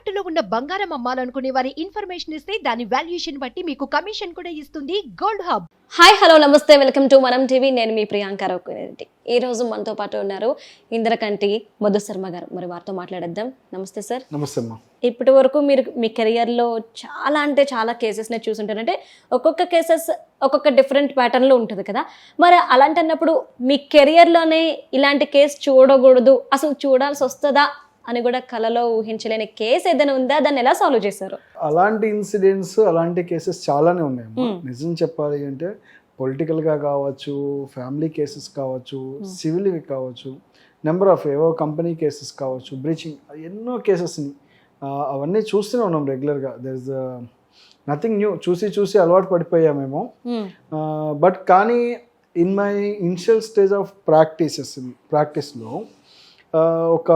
తాకట్టులో ఉన్న బంగారం అమ్మాలనుకునే వారి ఇన్ఫర్మేషన్ ఇస్తే దాని వాల్యుయేషన్ బట్టి మీకు కమిషన్ కూడా ఇస్తుంది గోల్డ్ హబ్ హాయ్ హలో నమస్తే వెల్కమ్ టు మనం టీవీ నేను మీ ప్రియాంక రెడ్డి ఈ రోజు మనతో పాటు ఉన్నారు ఇంద్రకంటి మధు శర్మ గారు. మరి వారితో మాట్లాడేద్దాం. నమస్తే సార్ నమస్తే అమ్మా. ఇప్పటి వరకు మీరు మీ కెరియర్లో చాలా అంటే చాలా కేసెస్ని చూసుంటారు. అంటే ఒక్కొక్క కేసెస్ ఒక్కొక్క డిఫరెంట్ ప్యాటర్న్లో ఉంటుంది కదా. మరి అలాంటి అన్నప్పుడు మీ కెరియర్లోనే ఇలాంటి కేసు చూడకూడదు. అసలు చూడాల్సి వస్తుందా? అని కూడా కలలో ఊహించలేని కేసు ఏదైనా ఉందా? దాన్ని ఎలా సాల్వ్ చేశారు? అలాంటి ఇన్సిడెంట్స్ అలాంటి కేసెస్ చాలానే Hmm. నిజం చెప్పాలి అంటే పొలిటికల్గా కావచ్చు ఫ్యామిలీ కేసెస్ కావచ్చు సివిల్వి కావచ్చు నెంబర్ ఆఫ్ ఏవో కంపెనీ కేసెస్ కావచ్చు బ్రీచింగ్ ఎన్నో కేసెస్ని అవన్నీ చూస్తూనే ఉన్నాం రెగ్యులర్గా దర్ ఇస్ నథింగ్ న్యూ చూసి చూసి అలవాటు పడిపోయామేమో. బట్ కానీ in my initial stage of practices ప్రాక్టీస్లో ఒక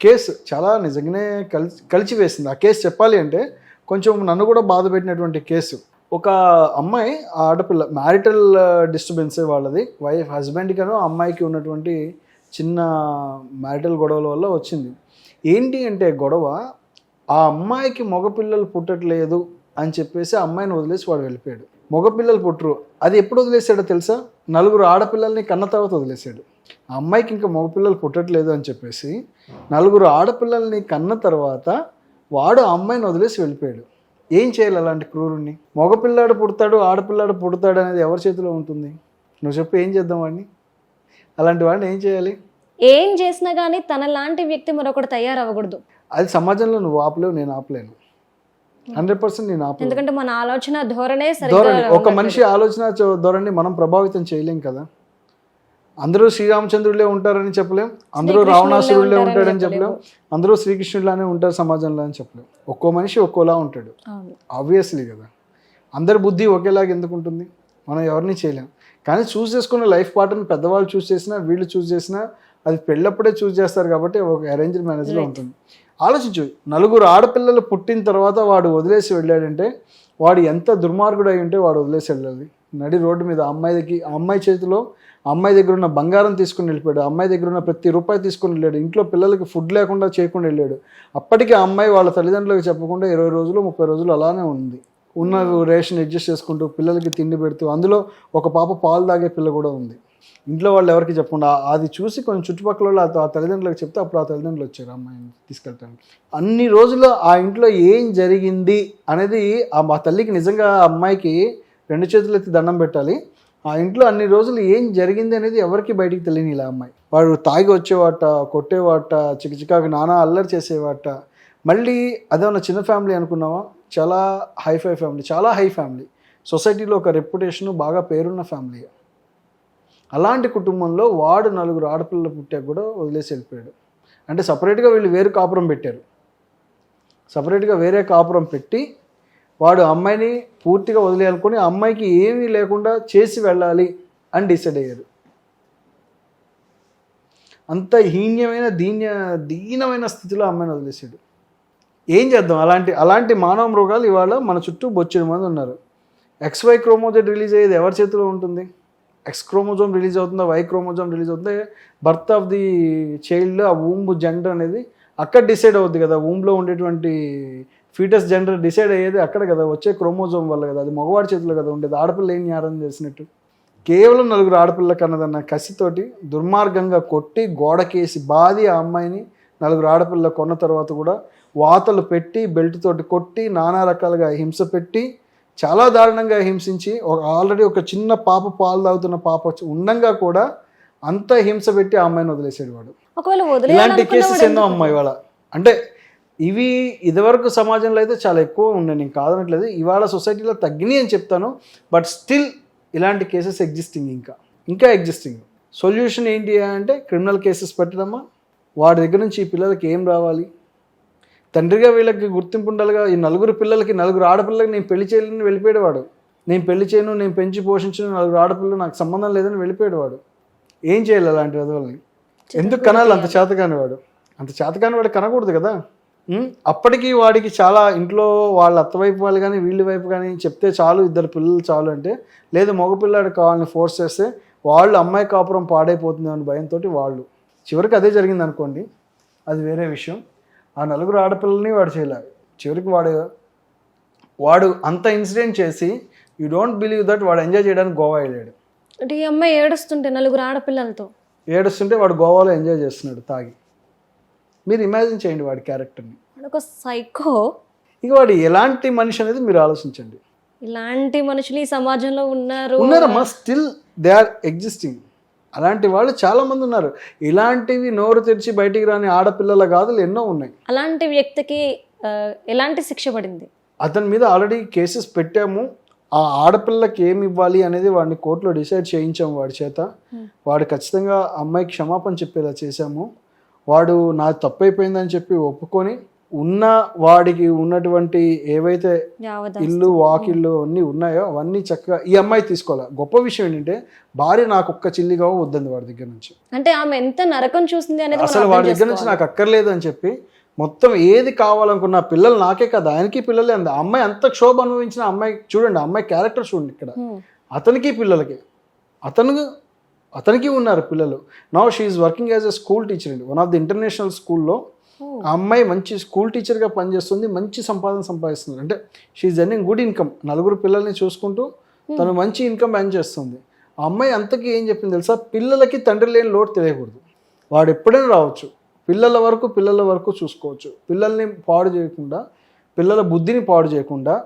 కేసు చాలా నిజంగానే కలిసి కలిచివేసింది ఆ కేసు చెప్పాలి అంటే కొంచెం నన్ను కూడా బాధ పెట్టినటువంటి కేసు. ఒక అమ్మాయి ఆ ఆడపిల్ల మ్యారిటల్ డిస్టర్బెన్సే వాళ్ళది. వైఫ్ హస్బెండ్కి ఆ అమ్మాయికి ఉన్నటువంటి చిన్న మ్యారిటల్ గొడవల వల్ల వచ్చింది. ఏంటి అంటే గొడవ ఆ అమ్మాయికి మగపిల్లలు పుట్టట్లేదు అని చెప్పేసి ఆ అమ్మాయిని వదిలేసి వాడు వెళ్ళిపోయాడు. మగపిల్లలు పుట్టరు అది ఎప్పుడు వదిలేసాడో తెలుసా? నలుగురు ఆడపిల్లల్ని కన్న తర్వాత వదిలేశాడు. ఆ అమ్మాయికి ఇంకా మగపిల్లలు పుట్టట్లేదు అని చెప్పేసి నలుగురు ఆడపిల్లల్ని కన్న తర్వాత వాడు ఆ అమ్మాయిని వదిలేసి వెళ్ళిపోయాడు. ఏం చేయాలి అలాంటి క్రూరుణ్ణి? మగపిల్లాడు పుడతాడు ఆడపిల్లాడు పుడతాడు అనేది ఎవరి చేతిలో ఉంటుంది? నువ్వు చెప్పు ఏం చేద్దాం వాడిని? అలాంటి వాడిని ఏం చేయాలి? ఏం చేసినా కానీ తన లాంటి వ్యక్తి మరొకటి తయారవ్వకూడదు. అది సమాజంలో నువ్వు ఆపలేవు నేను ఆపలేను. హండ్రెడ్ పర్సెంట్ నేను ఎందుకంటే మన ఆలోచన ధోరణే ధోరణి ఒక మనిషి ఆలోచన ధోరణి మనం ప్రభావితం చేయలేం కదా. అందరూ శ్రీరామచంద్రులే ఉంటారని చెప్పలేం అందరూ రావణాసురులే ఉంటాడని చెప్పలేం. అందరూ శ్రీకృష్ణులానే ఉంటారు సమాజంలో అని చెప్పలేం. ఒక్కో మనిషి ఒక్కోలా ఉంటాడు. ఆబ్వియస్లీ కదా. అందరి బుద్ధి ఒకేలాగా ఎందుకు ఉంటుంది? మనం ఎవరిని చేయలేం. కానీ చూస్ చేసుకున్న లైఫ్ పార్ట్నర్ పెద్దవాళ్ళు చూస్ చేసినా వీళ్ళు చూస్ చేసినా అది పెళ్ళప్పుడే చూస్ చేస్తారు కాబట్టి ఒక అరేంజ్డ్ మ్యారేజ్లో ఉంటుంది. ఆలోచించు నలుగురు ఆడపిల్లలు పుట్టిన తర్వాత వాడు వదిలేసి వెళ్ళాడంటే వాడు ఎంత దుర్మార్గుడు అయి ఉంటే వాడు వదిలేసి వెళ్ళాలి. నడి రోడ్డు మీద అమ్మాయికి అమ్మాయి చేతిలో అమ్మాయి దగ్గర ఉన్న బంగారం తీసుకుని వెళ్ళిపోయాడు. ఆ అమ్మాయి దగ్గర ఉన్న ప్రతి రూపాయి తీసుకుని వెళ్ళాడు. ఇంట్లో పిల్లలకి ఫుడ్ లేకుండా చేయకుండా వెళ్ళాడు. అప్పటికి ఆ అమ్మాయి వాళ్ళ తల్లిదండ్రులకు చెప్పకుండా ఇరవై రోజులు ముప్పై రోజులు అలానే ఉంది. ఉన్న రేషన్ అడ్జస్ట్ చేసుకుంటూ పిల్లలకి తిండి పెడుతూ అందులో ఒక పాప పాలు తాగే పిల్ల కూడా ఉంది. ఇంట్లో వాళ్ళు ఎవరికి చెప్పకుండా అది చూసి కొంచెం చుట్టుపక్కల వాళ్ళు ఆ- తల్లిదండ్రులకు చెప్తే అప్పుడు ఆ తల్లిదండ్రులు వచ్చారు అమ్మాయిని తీసుకెళ్తాను అన్ని రోజులు ఆ ఇంట్లో ఏం జరిగింది అనేది ఆ మా తల్లికి నిజంగా ఆ అమ్మాయికి రెండు చేతులు ఎత్తి దండం పెట్టాలి. ఆ ఇంట్లో అన్ని రోజులు ఏం జరిగింది అనేది ఎవరికి బయటికి తెలియని ఇలా అమ్మాయి. వాడు తాగి వచ్చేవాట కొట్టేవాట చికచికాకు నానా అల్లరి చేసేవాట. మళ్ళీ అదేమన్నా చిన్న ఫ్యామిలీ అనుకున్నావా? చాలా హైఫై ఫ్యామిలీ చాలా హై ఫ్యామిలీ. సొసైటీలో ఒక రెప్యుటేషన్ బాగా పేరున్న ఫ్యామిలీ అలాంటి కుటుంబంలో వాడు నలుగురు ఆడపిల్లలు పుట్టాక కూడా వదిలేసి వెళ్ళిపోయాడు. అంటే సపరేట్గా వీళ్ళు వేరు కాపురం పెట్టారు. సపరేట్గా వేరే కాపురం పెట్టి వాడు అమ్మాయిని పూర్తిగా వదిలేయాలనుకుని అమ్మాయికి ఏమీ లేకుండా చేసి వెళ్ళాలి అని డిసైడ్ అయ్యారు. అంత హీన్యమైన దీన్య దీనమైన స్థితిలో అమ్మాయిని వదిలేసాడు ఏం చేద్దాం? అలాంటి అలాంటి మానవ మృగాలు ఇవాళ మన చుట్టూ బొచ్చిన మంది ఉన్నారు. ఎక్స్వై క్రోమోజెట్ రిలీజ్ అయ్యేది ఎవరి చేతిలో ఉంటుంది? ఎక్స్ క్రోమోజోమ్ రిలీజ్ అవుతుందో వై క్రోమోజోమ్ రిలీజ్ అవుతుందో బర్త్ ఆఫ్ ది చైల్డ్ ఆ ఊంబ్ జెండర్ అనేది అక్కడ డిసైడ్ అవుద్ది కదా. ఊంబ్లో ఉండేటువంటి ఫీటస్ జెండర్ డిసైడ్ అయ్యేది అక్కడ కదా వచ్చే క్రోమోజోమ్ వల్ల కదా. అది మగవాడి చేతిలో కదా ఉండేది. ఆడపిల్ల ఏం న్యారం చేసినట్టు. కేవలం నలుగురు ఆడపిల్ల కన్నదన్న కసితోటి దుర్మార్గంగా కొట్టి గోడకేసి బాది ఆ అమ్మాయిని నలుగురు ఆడపిల్ల కొన్న తర్వాత కూడా వాతలు పెట్టి బెల్ట్ తోటి కొట్టి నానా రకాలుగా హింస పెట్టి చాలా దారుణంగా హింసించి ఆల్రెడీ ఒక చిన్న పాప పాలు తాగుతున్న పాప వచ్చి ఉండంగా కూడా అంత హింస పెట్టి ఆ అమ్మాయిని వదిలేసాడు వాడు. ఇలాంటి కేసెస్ ఎన్నో అమ్మాయి ఇవాళ. అంటే ఇవి ఇదివరకు సమాజంలో అయితే చాలా ఎక్కువ ఉన్నాయి నేను కాదనట్లేదు. ఇవాళ సొసైటీలో తగ్గినాయి అని చెప్తాను. బట్ స్టిల్ ఇలాంటి కేసెస్ ఎగ్జిస్టింగ్ ఇంకా. ఇంకా ఎగ్జిస్టింగ్ సొల్యూషన్ ఏంటి అంటే క్రిమినల్ కేసెస్ పెట్టడమా? వాడి దగ్గర నుంచి ఈ పిల్లలకి ఏం రావాలి? తండ్రిగా వీళ్ళకి గుర్తింపు ఉండాలిగా. ఈ నలుగురు పిల్లలకి నలుగురు ఆడపిల్లలకి నేను పెళ్ళి చేయలేని వెళ్ళిపోయాడు వాడు నేను పెళ్ళి చేయను నేను పెంచి పోషించిన నలుగురు ఆడపిల్లలు నాకు సంబంధం లేదని వెళ్ళిపోయాడు వాడు ఏం చేయాలి అలాంటి విధవల్ని? ఎందుకు కనాలి? అంత చేతకాని వాడు అంత చేతకాని వాడు కనకూడదు కదా? అప్పటికి వాడికి చాలా ఇంట్లో వాళ్ళ అత్త వైపు వాళ్ళు కానీ వీళ్ళ వైపు కానీ చెప్తే చాలు ఇద్దరు పిల్లలు చాలు అంటే లేదు మగపిల్లాడు కావాలని ఫోర్స్ చేస్తే వాళ్ళు అమ్మాయి కాపురం పాడైపోతుంది అనే భయంతో వాళ్ళు. చివరికి అదే జరిగింది అనుకోండి అది వేరే విషయం. ఆ నలుగురు ఆడపిల్లల్ని వాడు చేయలే. చివరికి వాడు వాడు అంత ఇన్సిడెంట్ చేసి యూ డోంట్ బిలీవ్ దట్ వాడు ఎంజాయ్ చేయడానికి గోవా వెళ్ళాడు. అంటే ఈ అమ్మాయి ఏడుస్తుంటే నలుగురు ఆడపిల్లలతో? ఏడుస్తుంటే వాడు గోవాలో ఎంజాయ్ చేస్తున్నాడు తాగి. మీరు ఇమాజిన్ చేయండి వాడి క్యారెక్టర్ని. ఒక సైకో. ఇక వాడు ఎలాంటి మనిషి అనేది మీరు ఆలోచించండి. ఇలాంటి మనుషులు ఈ సమాజంలో ఉన్నారు. ఉన్నారమ్మా స్టిల్ దే ఆర్ ఎగ్జిస్టింగ్. అలాంటి వాళ్ళు చాలా మంది ఉన్నారు. ఇలాంటివి నోరు తెరిచి బయటికి రాని ఆడపిల్లల గాథలు ఎన్నో ఉన్నాయి. అలాంటి వ్యక్తికి ఎలాంటి శిక్ష పడింది? అతని మీద ఆల్రెడీ కేసెస్ పెట్టాము. ఆ ఆడపిల్లకి ఏమి ఇవ్వాలి అనేది వాడిని కోర్టులో డిసైడ్ చేయించాము వాడి చేత. వాడు ఖచ్చితంగా అమ్మాయికి క్షమాపణ చెప్పేలా చేశాము. వాడు నా తప్పైపోయిందని చెప్పి ఒప్పుకొని ఉన్న వాడికి ఉన్నటువంటి ఏవైతే ఇల్లు వాకిళ్ళు అన్నీ ఉన్నాయో అవన్నీ చక్కగా ఈ అమ్మాయి తీసుకోవాలి గొప్ప విషయం ఏంటంటే భార్య నాకు ఒక్క చిల్లిగా వద్దంది వాడి దగ్గర నుంచి అంటే ఆమె ఎంత నరకం చూసింది అనేది అసలు వాడి దగ్గర నుంచి. నాకు అక్కర్లేదు అని చెప్పి మొత్తం ఏది కావాలనుకున్న పిల్లలు నాకే కదా ఆయనకి పిల్లలే అంది అమ్మాయి అంత క్షోభ అనుభవించిన అమ్మాయి చూడండి అమ్మాయి క్యారెక్టర్ చూడండి ఇక్కడ. అతనికి పిల్లలకి అతను అతనికి ఉన్నారు పిల్లలు now she working as a school teacher అండి వన్ ఆఫ్ ది ఇంటర్నేషనల్ స్కూల్లో. ఆ అమ్మాయి మంచి స్కూల్ టీచర్గా పనిచేస్తుంది మంచి సంపాదన సంపాదిస్తుంది. అంటే షీఈ్ ఎర్నింగ్ గుడ్ ఇన్కమ్ నలుగురు పిల్లల్ని చూసుకుంటూ తను మంచి ఇన్కమ్ ఎర్న్ చేస్తుంది. ఆ అమ్మాయి అంతకి ఏం చెప్పింది తెలుసా? పిల్లలకి తండ్రి లేని లోటు తెలియకూడదు. వాడు ఎప్పుడైనా రావచ్చు. పిల్లల వరకు పిల్లల వరకు చూసుకోవచ్చు. పిల్లల్ని పాడు చేయకుండా పిల్లల బుద్ధిని పాడు చేయకుండా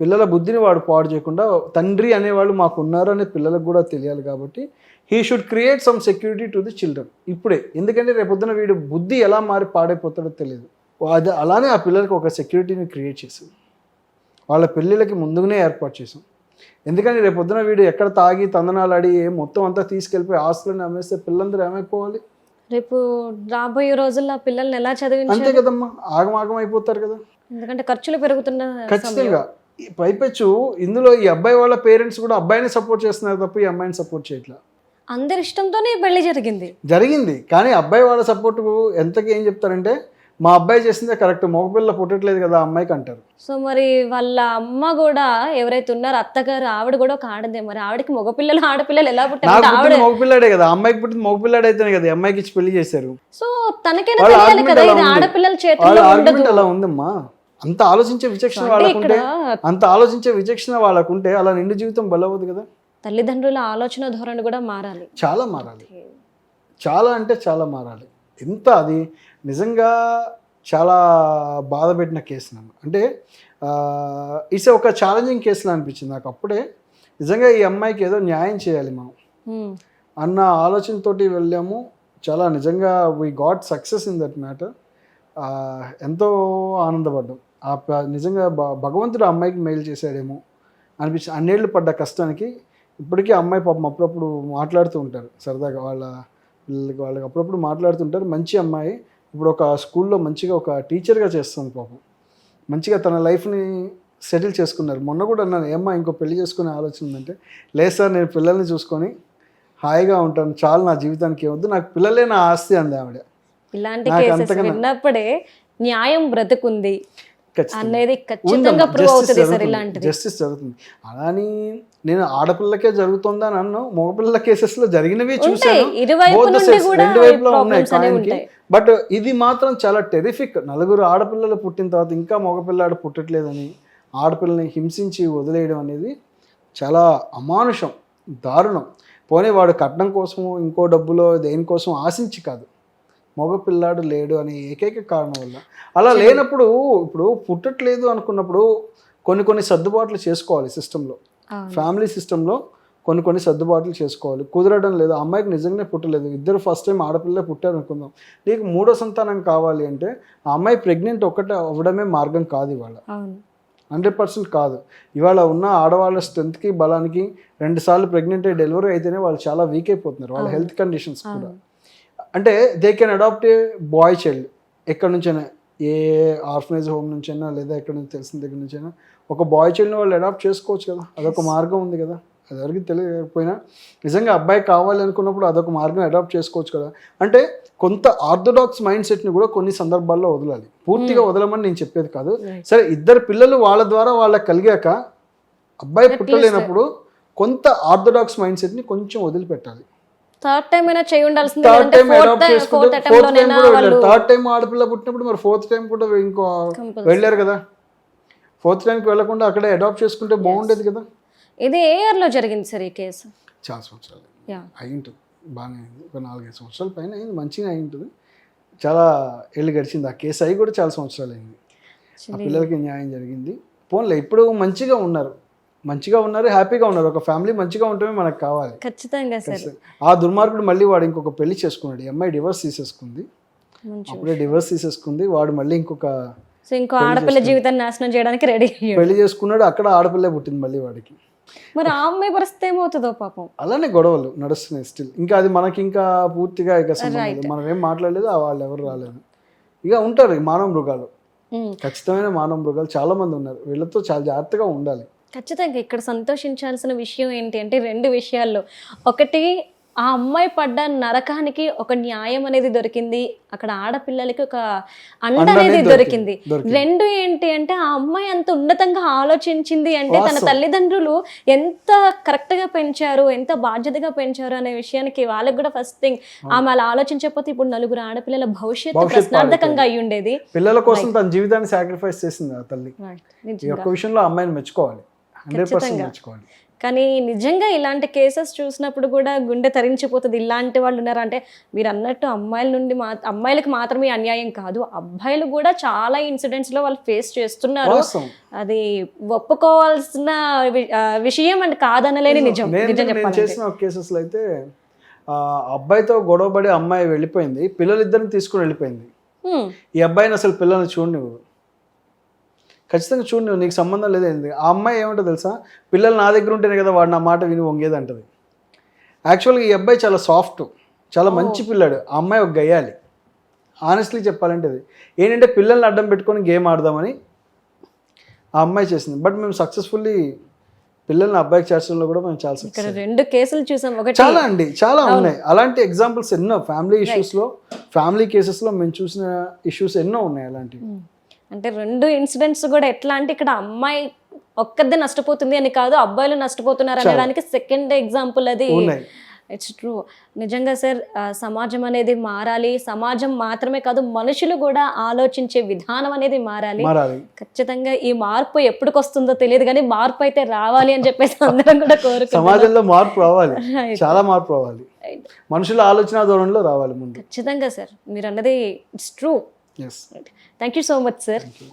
పిల్లల బుద్ధిని వాడు పాడు చేయకుండా తండ్రి అనేవాళ్ళు మాకు ఉన్నారు అనే పిల్లలకు కూడా తెలియాలి కాబట్టి he should create some security to the children ఇప్పుడే. ఎందుకంటే రేపొద్దున వీడు బుద్ధి ఎలా మారి పాడైపోతాడో తెలియదు. అది అలానే ఆ పిల్లలకి ఒక సెక్యూరిటీని క్రియేట్ చేసాం వాళ్ళ పెళ్ళిళ్ళకి ముందుగానే ఏర్పాటు చేసాం ఎందుకంటే రేపొద్దున వీడు ఎక్కడ తాగి తందనాలాడి మొత్తం అంతా తీసుకెళ్ళిపోయి ఆస్తులని అమ్మేస్తే పిల్లలందరూ ఏమైపోవాలి? రేపు రాబోయే రోజుల్లో పిల్లల్ని ఎలా చదివించాలి? అంతే కదమ్మా. ఆగమాగం అయిపోతారు కదా. ఎందుకంటే ఖర్చులు పెరుగుతున్న ఖచ్చితంగా. ఈ పైపెచ్చు ఇందులో ఈ అబ్బాయి వాళ్ళ పేరెంట్స్ కూడా అబ్బాయిని సపోర్ట్ చేస్తున్నారు తప్ప ఈ అమ్మాయిని సపోర్ట్ చేయట్లా? అందరి ఇష్టంతోనే పెళ్ళి జరిగింది. జరిగింది. కానీ అబ్బాయి వాళ్ళ సపోర్ట్ ఎంతకి ఏం చెప్తారంటే మా అబ్బాయి చేసిందే కరెక్ట్ మగపిల్ల పుట్టట్లేదు కదా అమ్మాయికి అంటారు. సో మరి వాళ్ళ అమ్మ కూడా ఎవరైతే ఉన్నారో అత్తగారు ఆవిడ కూడా ఒక ఆడదే. మరి ఆవిడకి మగపిల్లలు ఆడపిల్లలు ఎలా పుట్టారు? మగపిల్లాడే కదా. అమ్మాయికి పుట్టిన మగపిల్లాడు అయితేనే కదా అమ్మాయికి ఇచ్చి పెళ్ళి చేశారు. సో తనకైనా. ఆడపిల్లల ఆర్గ్యుమెంట్ అలా ఉందమ్మా. అంత ఆలోచించే విచక్షణ వాళ్ళకుంటే అంత ఆలోచించే విచక్షణ వాళ్ళకుంటే అలా నిండు జీవితం బలవదు కదా? తల్లిదండ్రుల ఆలోచన ధోరణి కూడా మారాలి. చాలా మారాలి. చాలా అంటే చాలా మారాలి. ఎంత అది నిజంగా చాలా బాధ పెట్టిన కేసు నన్ను. అంటే ఇట్స్ ఒక ఛాలెంజింగ్ కేసులా అనిపించింది నాకు. అప్పుడే నిజంగా ఈ అమ్మాయికి ఏదో న్యాయం చేయాలి మనం. అన్న ఆలోచనతోటి వెళ్ళాము. చాలా నిజంగా we got success in that matter ఎంతో ఆనందపడ్డాం. ఆ నిజంగా భగవంతుడు అమ్మాయికి మెయిల్ చేశాడేమో. అనిపించి అన్నేళ్ళు పడ్డ కష్టానికి ఇప్పటికీ అమ్మాయి పాపం అప్పుడప్పుడు మాట్లాడుతూ ఉంటారు. సరదాగా వాళ్ళ పిల్లలకి వాళ్ళకి అప్పుడప్పుడు మాట్లాడుతుంటారు మంచి అమ్మాయి. ఇప్పుడు ఒక స్కూల్లో మంచిగా ఒక టీచర్గా చేస్తుంది పాపం. మంచిగా తన లైఫ్ని సెటిల్ చేసుకున్నారు. మొన్న కూడా అన్నాను ఏమ్మా ఇంకో పెళ్ళి చేసుకునే ఆలోచన ఉందంటే లేదు సార్ నేను పిల్లల్ని చూసుకొని హాయిగా ఉంటాను. చాలు నా జీవితానికి ఏమొద్దు. నాకు పిల్లలే నా ఆస్తి అంది ఆవిడ. ఇలాంటి విన్నప్పుడే న్యాయం బ్రతుకుంది. అనేది ఖచ్చితంగా ప్రూవ్ అవుతుంది సార్ ఇలాంటిది. జస్టిస్ జరుగుతుంది. అలాని నేను ఆడపిల్లకే జరుగుతుందా అని అన్ను మగపిల్లల కేసెస్లో జరిగినవి చూసాను రెండు వైపులా ఉన్నాయి కాయిన్కి. బట్ ఇది మాత్రం చాలా టెరిఫిక్ నలుగురు ఆడపిల్లలు పుట్టిన తర్వాత ఇంకా మగపిల్లాడు పుట్టట్లేదని ఆడపిల్లని హింసించి వదిలేయడం అనేది చాలా అమానుషం దారుణం. పోనీ వాడు కట్నం కోసము ఇంకో డబ్బులో దేనికోసం ఆశించి కాదు. మగపిల్లాడు లేడు అనే ఏకైక కారణం వల్ల. అలా లేనప్పుడు ఇప్పుడు పుట్టట్లేదు అనుకున్నప్పుడు కొన్ని కొన్ని సర్దుబాట్లు చేసుకోవాలి సిస్టంలో. ఫ్యామిలీ సిస్టంలో కొన్ని కొన్ని సర్దుబాట్లు చేసుకోవాలి. కుదరడం లేదు. అమ్మాయికి నిజంగానే పుట్టలేదు. ఇద్దరు ఫస్ట్ టైం ఆడపిల్లే పుట్టారు అనుకుందాం నీకు మూడో సంతానం కావాలి అంటే ఆ అమ్మాయి ప్రెగ్నెంట్ ఒక్కటే అవ్వడమే మార్గం కాదు ఇవాళ. హండ్రెడ్ పర్సెంట్ కాదు. ఇవాళ ఉన్న ఆడవాళ్ళ స్ట్రెంత్కి బలానికి రెండు సార్లు ప్రెగ్నెంట్ అయ్యి డెలివరీ అయితేనే వాళ్ళు చాలా వీక్ అయిపోతున్నారు. వాళ్ళ హెల్త్ కండిషన్స్ కూడా. అంటే they can adopt a boy child ఎక్కడి నుంచైనా ఏ ఆర్ఫనైజ్ హోమ్ నుంచైనా లేదా ఎక్కడి నుంచి తెలిసిన దగ్గర నుంచైనా ఒక బాయ్ చైల్డ్ని వాళ్ళు అడాప్ట్ చేసుకోవచ్చు కదా. అదొక మార్గం ఉంది కదా. అది ఎవరికి తెలియకపోయినా నిజంగా అబ్బాయి కావాలి అనుకున్నప్పుడు అదొక మార్గం అడాప్ట్ చేసుకోవచ్చు కదా. అంటే కొంత ఆర్థోడాక్స్ మైండ్ సెట్ని కూడా కొన్ని సందర్భాల్లో వదలాలి. పూర్తిగా వదలమని నేను చెప్పేది కాదు. సరే ఇద్దరు పిల్లలు వాళ్ళ ద్వారా వాళ్ళకి కలిగాక అబ్బాయి పుట్టలేనప్పుడు కొంత ఆర్థోడాక్స్ మైండ్ సెట్ని కొంచెం వదిలిపెట్టాలి. థర్డ్ టైం అయినా చేయి ఉండాల్సింది థర్డ్ టైం అడాప్ట్ ఫోర్త్ చేసుకుంటే అటెంప్ట్ ఫోర్త్ టైం లోనైనా కూడా వాళ్ళు వెళ్ళారు థర్డ్ టైం ఆడపిల్ల పుట్టినప్పుడు మరి ఫోర్త్ టైం కూడా ఇంకో. వెళ్ళారు కదా. ఫోర్త్ టైంకి వెళ్ళకుండా అక్కడే అడాప్ట్ చేసుకుంటే బాగుండేది కదా. ఇది ఏ ఇయర్లో జరిగింది సార్ ఈ కేసు చాలా సంవత్సరాలు యా అయి ఉంటుంది బాగానే అయింది. ఒక నాలుగైదు సంవత్సరాల పైన అయింది. మంచిగా అయి ఉంటుంది చాలా ఏళ్ళు గడిచింది. ఆ కేసు అయి కూడా చాలా సంవత్సరాలు అయింది. ఆ పిల్లలకి న్యాయం జరిగింది. పోన్లే ఇప్పుడు మంచిగా ఉన్నారు. మంచిగా ఉన్నారు హ్యాపీగా ఉన్నారు. ఒక ఫ్యామిలీ మంచిగా ఉంటమే మనకు కావాలి. ఖచ్చితంగా సార్. ఆ దుర్మార్గుడు మళ్ళీ వాడు ఇంకొక పెళ్ళి చేసుకున్నాడు. ఈ అమ్మాయి డివోర్స్ తీసేసుకుంది. అప్పుడే డివోర్స్ తీసేసుకుంది. వాడు మళ్ళీ ఇంకొక సో ఇంకో ఆడపిల్ల జీవితాన్ని నాశనం చేయడానికి రెడీ పెళ్ళి చేసుకున్నాడు. అక్కడ ఆడపిల్లే పుట్టింది మళ్ళీ వాడికి. మరి ఆ అమ్మాయి పరిస్థితి ఏమవుతుందో పాపం. అలానే గొడవలు నడుస్తున్నాయి స్టిల్ ఇంకా అది మనకి ఇంకా పూర్తిగా ఇక. మనం ఏం మాట్లాడలేదు ఆ వాళ్ళు ఎవరు రాలేదు. ఇక ఉంటారు మానవ మృగాలు. ఖచ్చితమైన మానవ మృగాలు చాలా మంది ఉన్నారు. వీళ్ళతో చాలా జాగ్రత్తగా ఉండాలి. ఖచ్చితంగా ఇక్కడ సంతోషించాల్సిన విషయం ఏంటి అంటే రెండు విషయాల్లో. ఒకటి ఆ అమ్మాయి పడ్డ నరకానికి ఒక న్యాయం అనేది దొరికింది. అక్కడ ఆడపిల్లలకి ఒక అండ అనేది దొరికింది. రెండు ఏంటి అంటే ఆ అమ్మాయి అంత ఉన్నతంగా ఆలోచించింది అంటే తన. తల్లిదండ్రులు ఎంత కరెక్ట్గా పెంచారు ఎంత బాధ్యతగా పెంచారు అనే విషయానికి వాళ్ళకి కూడా ఫస్ట్ థింగ్ ఆమె అలా ఆలోచించకపోతే ఇప్పుడు నలుగురు ఆడపిల్లల భవిష్యత్తు ప్రశ్నార్థకంగా అయి ఉండేది పిల్లల కోసం తన జీవితాన్ని సాక్రిఫైస్ చేసింది ఆ తల్లి. విషయంలో అమ్మాయిని మెచ్చుకోవాలి. ఖచ్చితంగా. కానీ నిజంగా ఇలాంటి కేసెస్ చూసినప్పుడు కూడా గుండె తరించిపోతుంది ఇలాంటి వాళ్ళు ఉన్నారంటే మీరు అన్నట్టు అమ్మాయిల నుండి మా అమ్మాయిలకు మాత్రమే అన్యాయం కాదు అబ్బాయిలు కూడా చాలా ఇన్సిడెంట్స్లో వాళ్ళు ఫేస్ చేస్తున్నారు. అది ఒప్పుకోవాల్సిన విషయం అండ్ కాదనలేని నిజం. నిజం కేసెస్లో అయితే అబ్బాయితో గొడవపడి అమ్మాయి వెళ్ళిపోయింది పిల్లలిద్దరిని తీసుకుని వెళ్ళిపోయింది. ఈ అబ్బాయిని అసలు పిల్లల్ని చూడనివ్వదు ఖచ్చితంగా చూడనివ్వు నీకు సంబంధం లేదు ఆ అమ్మాయి ఏమంటో తెలుసా? పిల్లలు నా దగ్గర ఉంటేనే కదా వాడు నా మాట విని వంగేది అంటది యాక్చువల్గా ఈ అబ్బాయి చాలా సాఫ్ట్ చాలా మంచి పిల్లాడు. ఆ అమ్మాయి ఒక గయ్యాలి. ఆనెస్ట్లీ చెప్పాలంటే అది. ఏంటంటే పిల్లల్ని అడ్డం పెట్టుకొని గేమ్ ఆడదామని ఆ అమ్మాయి చేసింది. బట్ మేము సక్సెస్ఫుల్లీ పిల్లల్ని అబ్బాయికి చేర్చడంలో కూడా మేము చాలా ఇక్కడ రెండు కేసులు చూసాం. ఒకటి చాలా అండి చాలా ఉన్నాయి. అలాంటి ఎగ్జాంపుల్స్ ఎన్నో ఫ్యామిలీ ఇష్యూస్లో ఫ్యామిలీ కేసెస్లో మేము చూసిన ఇష్యూస్ ఎన్నో ఉన్నాయి అలాంటివి. హ్మ్. అంటే రెండు ఇన్సిడెంట్స్ కూడా ఎట్లా అంటే ఇక్కడ అమ్మాయి ఒక్కదే నష్టపోతుంది అని కాదు అబ్బాయిలు నష్టపోతున్నారు అనడానికి సెకండ్ ఎగ్జాంపుల్ అది. ఇట్స్ ట్రూ నిజంగా సార్ సమాజం అనేది మారాలి. సమాజం మాత్రమే కాదు మనుషులు కూడా ఆలోచించే విధానం అనేది మారాలి. ఖచ్చితంగా ఈ మార్పు ఎప్పటికి వస్తుందో తెలియదు కానీ మార్పు అయితే రావాలి అని చెప్పేసి అందరం కూడా కోరుకుంటున్నాం. సమాజంలో మార్పు రావాలి. చాలా మార్పు రావాలి. మనుషుల ఆలోచన ధోరణిలో రావాలి ముందు. ఖచ్చితంగా సార్ మీరు అన్నది it's true yes thank you so much sir thank you